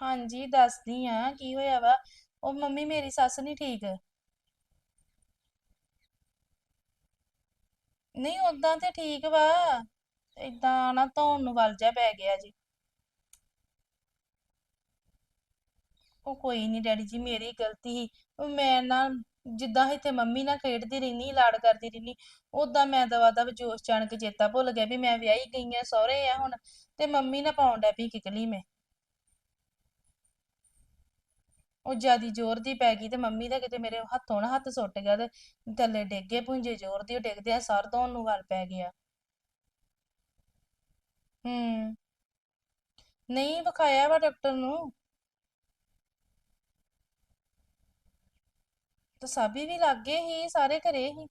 ਹਾਂਜੀ, ਦੱਸਦੀ ਆ, ਕੀ ਹੋਇਆ ਵਾ? ਉਹ ਮੰਮੀ ਮੇਰੀ ਸੱਸ ਨਹੀਂ ਠੀਕ। ਨਹੀਂ ਉਦਾਂ ਤੇ ਠੀਕ ਵਾ। ਏਦਾਂ ਨਾ ਧੌਣ ਨੂੰ ਵੱਲ ਜਾ ਪੈ ਗਿਆ ਜੀ। ਉਹ ਕੋਈ ਨਹੀਂ ਡੈਡੀ ਜੀ, ਮੇਰੀ ਗਲਤੀ ਸੀ। ਉਹ ਮੈਂ ਨਾ ਜਿੱਦਾਂ ਇੱਥੇ ਮੰਮੀ ਨਾਲ ਖੇਡਦੀ ਰਹਿਨੀ ਲਾੜ ਕਰਦੀ ਰਹਿਨੀ ਉਦਾਂ ਮੈਂ ਦਵਾ ਦਵ ਜੋਸ਼ ਜਾਣ ਕੇ ਚੇਤਾ ਭੁੱਲ ਗਿਆ ਵੀ ਮੈਂ ਵਿਆਹੀ ਗਈ ਆ, ਸਹੁਰੇ ਆ ਹੁਣ, ਤੇ ਮੰਮੀ ਨਾ ਪਾਉਣ ਡੈ ਪਈ ਕਿਕਲੀ ਮੈਂ। ਉਹ ਜਿਆਦੀ ਜ਼ੋਰ ਦੀ ਪੈ ਗਈ ਤੇ ਮੰਮੀ ਦਾ ਕਿਤੇ ਮੇਰੇ ਹੱਥੋਂ ਨਾ ਹੱਥ ਸੁੱਟ ਗਿਆ ਤੇ ਥੱਲੇ ਡਿੱਗ ਗਏ ਪੁੰਜੇ ਜ਼ੋਰ ਦੀ ਉਹ ਡਿੱਗਦੇ ਆ, ਸਰ ਧੌਣ ਨੂੰ ਵੱਲ ਪੈ ਗਿਆ। ਹੂੰ। ਨਹੀਂ ਵਿਖਾਇਆ ਵਾ ਡਾਕਟਰ ਨੂੰ। ਤਾਂ ਸਾਬੀ ਵੀ ਲੱਗੇ ਹੀ, ਸਾਰੇ ਘਰੇ ਹੀ।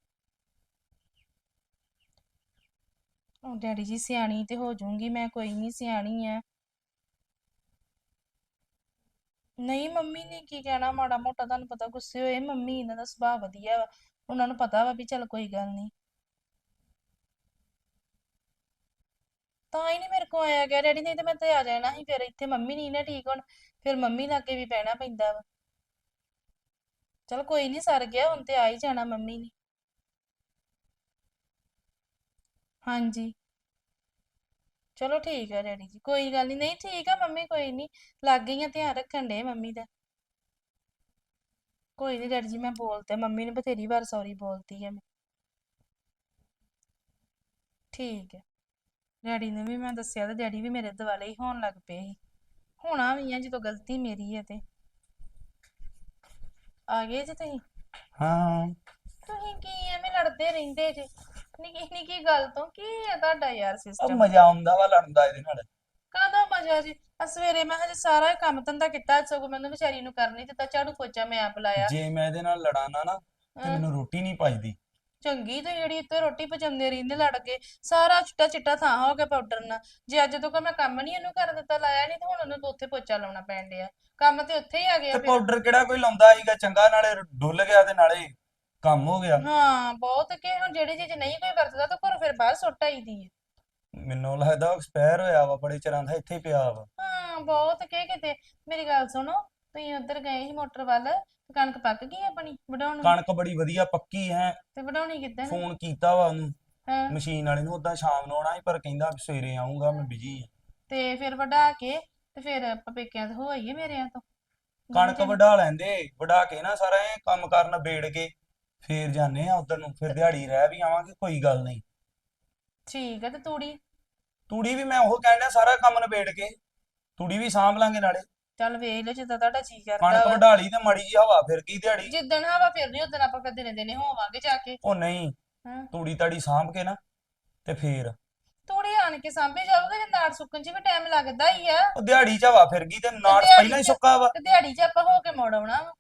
ਉਹ ਡੈਡੀ ਜੀ ਸਿਆਣੀ ਤੇ ਹੋ ਜਾਊਂਗੀ, ਮੈਂ ਕੋਈ ਨਹੀਂ ਸਿਆਣੀ ਆ ਨਹੀਂ, ਮੰਮੀ ਨੇ ਕੀ ਕਹਿਣਾ? ਮਾੜਾ ਮੋਟਾ ਤੁਹਾਨੂੰ ਪਤਾ ਗੁੱਸੇ ਹੋਏ, ਮੰਮੀ ਇਹਨਾਂ ਦਾ ਸੁਭਾਅ ਵਧੀਆ ਵਾ। ਉਹਨਾਂ ਨੂੰ ਪਤਾ ਵਾ ਵੀ ਚੱਲ ਕੋਈ ਗੱਲ ਨਹੀਂ ਤਾਂ ਹੀ ਨਹੀਂ ਮੇਰੇ ਕੋ ਆਇਆ ਗਿਆ, ਡੈਡੀ, ਨਹੀਂ ਤੇ ਮੈਂ ਤੇ ਆ ਜਾਣਾ ਸੀ, ਫਿਰ ਇੱਥੇ ਮੰਮੀ ਨਹੀਂ ਨਾ ਠੀਕ ਹੁਣ, ਫਿਰ ਮੰਮੀ ਲਾਗੇ ਵੀ ਬਹਿਣਾ ਪੈਂਦਾ ਵਾ। ਚਲ ਕੋਈ ਨਹੀਂ ਸਰ ਗਿਆ, ਹੁਣ ਤੇ ਆ ਹੀ ਜਾਣਾ ਮੰਮੀ ਨੇ। ਹਾਂਜੀ। ਚਲੋ ਠੀਕ ਹੈ ਡੈਡੀ ਜੀ, ਕੋਈ ਗੱਲ ਨਹੀਂ ਨਹੀਂ ਠੀਕ ਆ ਮੰਮੀ, ਕੋਈ ਨਹੀਂ ਲੱਗ ਗਈ ਧਿਆਨ ਰੱਖਣ ਦੇ ਮੰਮੀ ਦਾ। ਕੋਈ ਨਹੀਂ ਡੈਡੀ ਜੀ, ਮੈਂ ਬੋਲਤੇ, ਮੰਮੀ ਨੇ ਬਥੇਰੀ ਵਾਰ ਸੌਰੀ ਬੋਲਤੀ ਹੈ ਮੈਂ। ਠੀਕ ਹੈ ਡੈਡੀ ਨੇ ਵੀ ਮੈਂ ਦੱਸਿਆ ਤੇ ਡੈਡੀ ਵੀ ਮੇਰੇ ਦੁਆਲੇ ਹੀ ਹੋਣ ਲੱਗ ਪਏ ਸੀ। ਹੋਣਾ ਵੀ ਆ, ਜਦੋਂ ਗਲਤੀ ਮੇਰੀ ਹੈ ਤੇ। ਆ ਗਏ ਜੀ ਤੁਸੀਂ? ਹਾਂ। ਤੁਸੀਂ ਕੀ ਐਵੇਂ ਲੜਦੇ ਰਹਿੰਦੇ ਜੇ? ਨਿੱਕੀ ਨਿੱਕੀ ਗੱਲ ਤੋਂ ਕੀ ਹੈ ਤੁਹਾਡਾ ਯਾਰ ਉਹ ਸਿਸਟਮ ਮਜ਼ਾ ਆਉਂਦਾ ਵਾ ਲੜਨ ਦਾ ਇਹਦੇ ਨਾਲ। ਕਾਹਦਾ ਮਜ਼ਾ ਜੀ? ਆ ਸਵੇਰੇ ਮੈਂ ਹਜੇ ਸਾਰਾ ਹੀ ਕੰਮ ਧੰਦਾ ਕੀਤਾ ਸਗੋਂ ਮੈਨੂੰ ਵਿਚਾਰੀ ਨੂੰ ਕਰਨੀ ਦਿੱਤਾ ਝਾੜੂ ਪੋਚਾ ਮੈਂ ਆਪ ਲਾਇਆ। ਜੇ ਮੈਂ ਇਹਦੇ ਨਾਲ ਲੜਾਂ ਨਾ ਨਾ ਤੇ ਹਾਂ। ਮੈਨੂੰ ਰੋਟੀ ਨਹੀਂ ਪਾਈਦੀ। ਚੰਗੀ ਤੇ ਜਿਹੜੀ ਉੱਤੇ ਰੋਟੀ ਪਚਾਉਂਦੇ ਰਹਿੰਦੇ ਲੜ ਕੇ ਸਾਰਾ ਚਿੱਟਾ ਚਿੱਟਾ ਥਾਂ ਹੋ ਗਿਆ ਪਾਊਡਰ ਨਾਲ। ਜੇ ਅੱਜ ਤੋਂ ਮੈਂ ਕੰਮ ਨਹੀਂ ਇਹਨੂੰ ਕਰ ਦਿੱਤਾ ਲਾਇਆ ਨਹੀਂ ਤੇ ਹੁਣ ਉਹਨੂੰ ਤਾਂ ਉੱਥੇ ਪੋਚਾ ਲਾਉਣਾ ਪੈਣ ਡਿਆ। ਕੰਮ ਤੇ ਉੱਥੇ ਹੀ ਆ ਗਿਆ ਤੇ ਫਿਰ। ਪਾਊਡਰ ਕਿਹੜਾ ਕੋਈ ਲਾਉਂਦਾ ਸੀਗਾ ਚੰਗਾ ਨਾਲੇ ਡੁੱਲ ਗਿਆ ਤੇ ਨਾਲੇ ਕੰਮ ਹੋ ਗਿਆ। ਹਾਂ ਬਹੁਤ ਕਿ ਹੁਣ ਜਿਹੜੀ ਚੀਜ਼ ਨਹੀਂ ਕੋਈ ਵਰਤਦਾ ਤਾਂ ਘਰੋਂ ਫਿਰ ਬਾਹਰ ਸੁੱਟ ਆਈਦੀ ਹੈ। ਮੈਨੂੰ ਲੱਗਦਾ ਐਕਸਪਾਇਰ ਹੋਇਆ ਵਾ ਬੜੇ ਚਿਰਾਂ ਦਾ ਇੱਥੇ ਹੀ ਪਿਆ ਵਾ। ਹਾਂ ਬਹੁਤ ਕਿ ਕਿਤੇ। ਮੇਰੀ ਗੱਲ ਸੁਣੋ ਤੁਸੀਂ ਉੱਧਰ ਗਏ ਸੀ ਮੋਟਰ ਵੱਲ ਕਣਕ ਪੱਕ ਗਈ ਆਪਣੀ ਵਢਾਉਣ ਨੂੰ? ਕਣਕ ਬੜੀ ਵਧੀਆ ਪੱਕੀ ਹੈ। ਤੇ ਵਢਾਉਣੀ ਕਿੱਦਾਂ ਫੋਨ ਕੀਤਾ ਵਾ ਉਹਨੂੰ। ਹਾਂ। ਮਸ਼ੀਨ ਵਾਲੇ ਨੂੰ ਉਦਾਂ ਸ਼ਾਮ ਨੂੰ ਆਉਣਾ ਸੀ ਪਰ ਕਹਿੰਦਾ ਵੀ ਸਵੇਰੇ ਆਉਂਗਾ ਮੈਂ ਬਿਜ਼ੀ ਤੇ ਫਿਰ ਵਢਾ ਕੇ ਤੇ ਫਿਰ ਆਪਾਂ ਪੇਕਿਆਂ ਤੋਂ ਹੋਈਏ ਮੇਰਿਆਂ ਤੋਂ? ਕਣਕ ਵਢਾ ਲੈਂਦੇ ਵਢਾ ਕੇ ਨਾ ਸਾਰਾ ਇਹ ਕੰਮ ਕਰਨ ਬੇੜ ਕੇ ਫੇਰ ਜਾਂਦੇ ਆ ਉਧਰ ਨੂੰ ਫਿਰ ਦਿਹਾੜੀ ਰਹਿ ਵੀ ਆਵਾਂਗੇ ਕੋਈ ਗੱਲ ਨਹੀਂ। ਠੀਕ ਹੈ ਤੇ ਤੂੜੀ? ਤੂੜੀ ਵੀ ਮੈਂ ਉਹ ਕਹਿਣ ਸਾਰਾ ਕੰਮ ਨਿਬੇੜ ਕੇ ਤੂੜੀ ਵੀ ਸਾਂਭ ਲਾਂਗੇ ਨਾਲੇ। ਚੱਲ ਵੇਖ ਲਓ ਜਿੱਦਾਂ ਤੁਹਾਡਾ ਜੀ ਕਰਦਾ ਕਣਕ ਵਾ। ਵਢਾ ਲਈ ਤੇ ਮਾੜੀ ਜੀ ਹਵਾ ਫਿਰ ਗਈ ਦਿਹਾੜੀ? ਜਿੱਦਣ ਹਵਾ ਫਿਰਨੀ ਉਦੋਂ ਆਪਾਂ ਫਿਰ ਦਿਨੇ ਦਿਨੇ ਹੋਵਾਂਗੇ ਜਾ ਕੇ। ਉਹ ਨਹੀਂ ਹਾਂ। ਤੂੜੀ ਤਾੜੀ ਸਾਂਭ ਕੇ ਨਾ ਤੇ ਫੇਰ। ਤੂੜੀ ਆਣ ਕੇ ਸਾਂਭੇ ਜਾਊਗਾ ਜੇ ਨਾੜ ਸੁੱਕਣ 'ਚ ਵੀ ਟਾਈਮ ਲੱਗਦਾ ਹੀ ਆ। ਉਹ ਦਿਹਾੜੀ ਚ ਹਵਾ ਫਿਰ ਗਈ ਤੇ ਨਾੜ ਦਿਹਾੜੀ ਪਹਿਲਾਂ ਹੀ ਚ- ਸੁੱਕਾ ਵਾ। ਤੇ ਦਿਹਾੜੀ 'ਚ ਆਪਾਂ ਹੋ ਕੇ ਮੋੜ ਆਉਣਾ ਵਾ।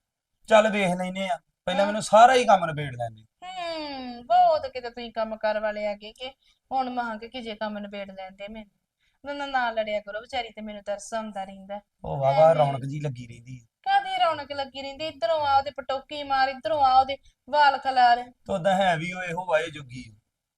ਚੱਲ ਵੇਖ ਲੈਨੇ ਆ। ਪਹਿਲਾਂ। ਮੈਨੂੰ ਸਾਰਾ ਹੀ ਕੰਮ ਨਿਬੇੜ ਲੈਂਦੇ ਹੂੰ ਬਹੁਤ ਕਿਤੇ ਤੁਸੀਂ ਕੰਮ ਕਰ ਵਾਲੇ ਆਗੇ ਕਿ ਹੁਣ ਮਹਾਂ ਕਿ ਕਿਜੇ ਕੰਮ ਨਿਬੇੜ ਲੈਂਦੇ ਮੈਨੂੰ। ਨਾ ਨਾ ਨਾ ਲੜਿਆ ਕਰੋ ਵਿਚਾਰੀ ਤੇ ਮੈਨੂੰ ਤਰਸ ਆਉਂਦਾ ਰਹਿੰਦਾ। ਉਹ ਵਾਵਾ ਐਵੇਂ। ਰੌਣਕ ਜੀ ਲੱਗੀ ਰਹਿੰਦੀ ਕਾਦੀ ਰੌਣਕ ਲੱਗੀ ਰਹਿੰਦੀ? ਇਧਰੋਂ ਆ ਉਹਦੇ ਪਟੋਕੀ ਮਾਰ ਇਧਰੋਂ ਆ ਉਹਦੇ ਵਾਲ ਖਲਾਰ। ਤੇ ਉਦਾਂ ਹੈ ਵੀ ਉਹ ਇਹੋ ਵਾਏ ਜੁਗੀ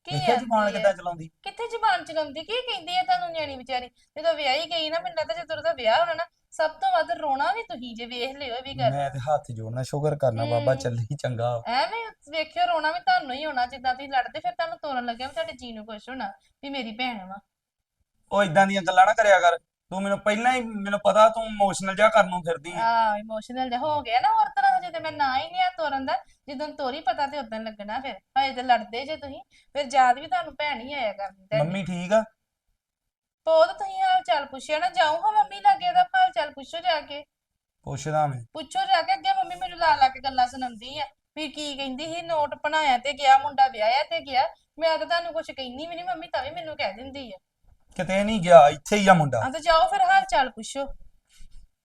ਕੀ ਦੇਖਿਆ ਜ਼ਬਾਨ ਆਂਦੀ ਕਿੱਦਾਂ ਚਲਾਉਂਦੀ? ਕਿੱਥੇ ਜ਼ਬਾਨ ਚਲਾਉਂਦੀ? ਕੀ ਕਹਿੰਦੀ ਹੈ ਤੁਹਾਨੂੰ ਨਿਆਣੀ ਵਿਚਾਰੀ? ਜਦੋਂ ਵਿਆਹੀ ਗਈ ਨਾ ਮੈਨੂੰ ਲੱਗਦਾ ਜਦੋਂ ਉਹਦਾ ਵਿਆਹ ਹੋਣਾ ਨਾ ਸਭ ਤੋਂ ਵੱਧ ਰੋਣਾ ਵੀ ਤੁਸੀਂ ਜੇ ਵੇਖ ਲਿਓ ਇਹ ਵੀ ਗੱਲ। ਮੈਂ ਤੇ ਹੱਥ ਜੋੜਨਾ ਸ਼ੁਕਰ ਕਰਨਾ ਬਾਬਾ ਹੂੰ। ਚੱਲੀ ਚੰਗਾ। ਐਵੇਂ ਵੇਖਿਓ ਰੋਣਾ ਵੀ ਤੁਹਾਨੂੰ ਹੀ ਹੋਣਾ ਜਿੱਦਾਂ ਤੁਸੀਂ ਲੜਦੇ ਫਿਰ ਤੁਹਾਨੂੰ ਤੋਰਨ ਲੱਗਿਆ ਵੀ ਤੁਹਾਡੇ ਜੀ ਨੂੰ ਕੁਛ ਹੋਣਾ ਵੀ ਮੇਰੀ ਭੈਣ ਵਾ। ਉਹ ਇਦਾਂ ਦੀਆਂ ਗੱਲਾਂ ਨਾ ਕਰਿਆ ਕਰ। ਤੂੰ ਮੈਨੂੰ ਪਹਿਲਾਂ ਹੀ ਮੈਨੂੰ ਪਤਾ ਤੂੰ ਇਮੋਸ਼ਨਲ ਜਿਹਾ ਕਰਨ ਨੂੰ ਫਿਰਦੀ ਹੈ ਆ ਇਮੋਸ਼ਨਲ ਜਿਹਾ ਹੋ ਗਿਆ ਨਾ ਹੋਰ ਤਰ੍ਹਾਂ ਦਾ, ਜੇ ਤੇ ਮੈਂ ਨਾ ਹੀ ਲਿਆ ਤੋਰਨ ਦਾ। ਜਦੋਂ ਤੋਰੀ ਪਤਾ ਤੇ ਉਦੋਂ ਲੱਗਣਾ ਫਿਰ। ਹਜੇ ਤੇ ਲੜਦੇ ਜੇ ਤੁਸੀਂ। ਫਿਰ ਯਾਦ ਵੀ ਤੁਹਾਨੂੰ ਭੈਣ ਹੀ ਆਇਆ ਕਰਦੀ ਤੁਹਾਡੀ ਮੰਮੀ ਠੀਕ ਆ? ਬਹੁਤ ਤੁਸੀਂ ਹਾਲ ਚਾਲ ਪੁੱਛਿਆ ਨਾ। ਜਾਊਂ ਹਾਂ ਮੰਮੀ ਲਾਗੇ ਦਾ ਹਾਲ ਚਾਲ ਪੁੱਛੋ ਜਾ ਕੇ। ਪੁੱਛਦਾ ਮੈਂ। ਪੁੱਛੋ ਜਾ ਕੇ। ਅੱਗੇ ਮੰਮੀ ਮੈਨੂੰ ਲਾ ਲਾ ਕੇ ਗੱਲਾਂ ਸੁਣਾਉਂਦੀ ਆ। ਵੀ ਕੀ ਕਹਿੰਦੀ ਸੀ? ਨੋਟ ਬਣਾਇਆ ਤੇ ਗਿਆ ਮੁੰਡਾ ਵਿਆਹਿਆ ਤੇ ਗਿਆ। ਮੈਂ ਤਾਂ ਤੁਹਾਨੂੰ ਕੁਝ ਕਹਿੰਦੀ ਵੀ ਨਹੀਂ ਮੰਮੀ ਤਾਂ ਵੀ ਮੈਨੂੰ ਕਹਿ ਦਿੰਦੀ ਆ। ਕਿਤੇ ਨਹੀਂ ਗਿਆ ਇੱਥੇ ਹੀ ਆ ਮੁੰਡਾ। ਆ ਤਾਂ ਜਾਓ ਫਿਰ ਹਾਲ ਚਾਲ ਪੁੱਛੋ।